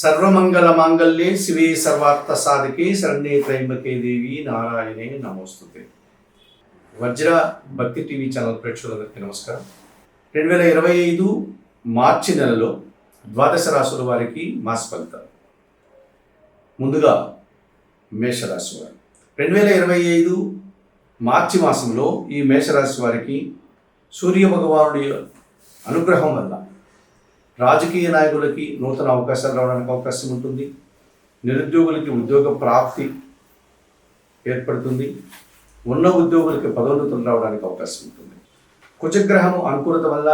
సర్వమంగళ మాంగళ్యే శివే సర్వార్థ సాధకే శరణే త్రైంబకే దేవి నారాయణే నమోస్తుతే. వజ్ర భక్తి టీవీ ఛానల్ ప్రేక్షకులందరికీ నమస్కారం. రెండు వేల ఇరవై ఐదు మార్చి నెలలో ద్వాదశ రాశుల వారికి మాస ఫలితాలు. ముందుగా మేషరాశి వారు. రెండు వేల ఇరవై ఐదు మార్చి మాసంలో ఈ మేషరాశి వారికి సూర్య భగవానుడి అనుగ్రహం వల్ల రాజకీయ నాయకులకి నూతన అవకాశాలు రావడానికి అవకాశం ఉంటుంది. నిరుద్యోగులకి ఉద్యోగ ప్రాప్తి ఏర్పడుతుంది. ఉన్న ఉద్యోగులకి పదోన్నతులు రావడానికి అవకాశం ఉంటుంది. కుజగ్రహం అనుకూలత వల్ల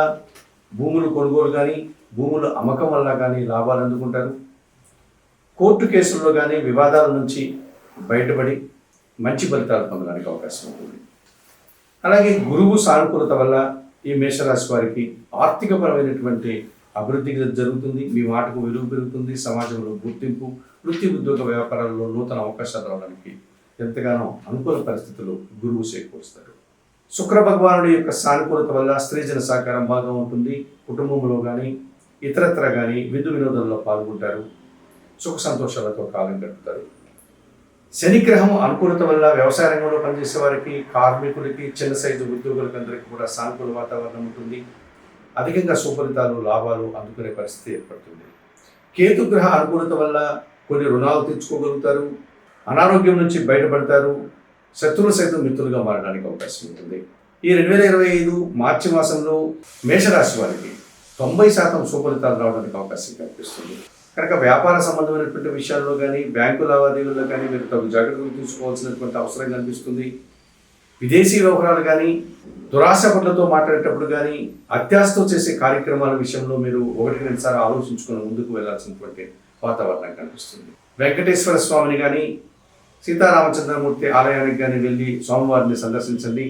భూములు కొనుగోలు కానీ భూముల అమ్మకం వల్ల కానీ లాభాలు అందుకుంటారు. కోర్టు కేసుల్లో కానీ వివాదాల నుంచి బయటపడి మంచి ఫలితాలు పొందడానికి అవకాశం ఉంటుంది. అలాగే గురువు సానుకూలత వల్ల ఈ మేషరాశి వారికి ఆర్థికపరమైనటువంటి అభివృద్ధి జరుగుతుంది మీ మాటకు విలువ పెరుగుతుంది సమాజంలో గుర్తింపు వృత్తి ఉద్యోగ వ్యాపారాల్లో నూతన అవకాశాలు రావడానికి ఎంతగానో అనుకూల పరిస్థితులు గురువు చేకూరుస్తారు. శుక్ర భగవానుడి యొక్క సానుకూలత వల్ల స్త్రీజన సహకారం బాగా ఉంటుంది కుటుంబంలో కానీ ఇతరత్ర కానీ విందు వినోదంలో పాల్గొంటారు సుఖ సంతోషాలతో కాలం గడుపుతారు. శనిగ్రహం అనుకూలత వల్ల వ్యవసాయ రంగంలో పనిచేసే వారికి కార్మికులకి చిన్న సైజు ఉద్యోగులకు అందరికీ కూడా సానుకూల వాతావరణం ఉంటుంది. అధికంగా సుఫలితాలు లాభాలు అందుకునే పరిస్థితి ఏర్పడుతుంది. కేతుగ్రహ అనుకూలత వల్ల కొన్ని రుణాలు తెచ్చుకోగలుగుతారు అనారోగ్యం నుంచి బయటపడతారు శత్రువులు సైతం మిత్రులుగా మారడానికి అవకాశం ఉంటుంది. ఈ రెండు వేల ఇరవై ఐదు మార్చి మాసంలో మేషరాశి వారికి తొంభై శాతం సుఫలితాలు రావడానికి అవకాశం కనిపిస్తుంది కనుక వ్యాపార సంబంధమైనటువంటి విషయాల్లో కానీ బ్యాంకు లావాదేవీల్లో కానీ మీరు తగు జాగ్రత్తలు తీసుకోవాల్సినటువంటి అవసరం కనిపిస్తుంది. విదేశీ వ్యవహారాలు కానీ దురాశ పట్లతో మాట్లాడేటప్పుడు కానీ అత్యాశతో చేసే కార్యక్రమాల విషయంలో మీరు ఒకటి రెండు ఆలోచించుకుని ముందుకు వెళ్ళాల్సినటువంటి వాతావరణం కనిపిస్తుంది. వెంకటేశ్వర స్వామిని కానీ సీతారామచంద్రమూర్తి ఆలయానికి కానీ వెళ్ళి స్వామివారిని సందర్శించండి.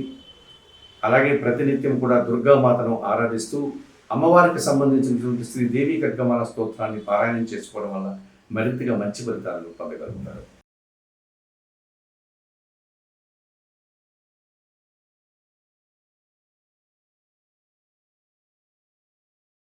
అలాగే ప్రతినిత్యం కూడా దుర్గామాతను ఆరాధిస్తూ అమ్మవారికి సంబంధించినటువంటి శ్రీ దేవి ఖడ్గమాల స్తోత్రాన్ని పారాయణం చేసుకోవడం వల్ల మరింతగా మంచి ఫలితాలు పొందగలుగుతారు.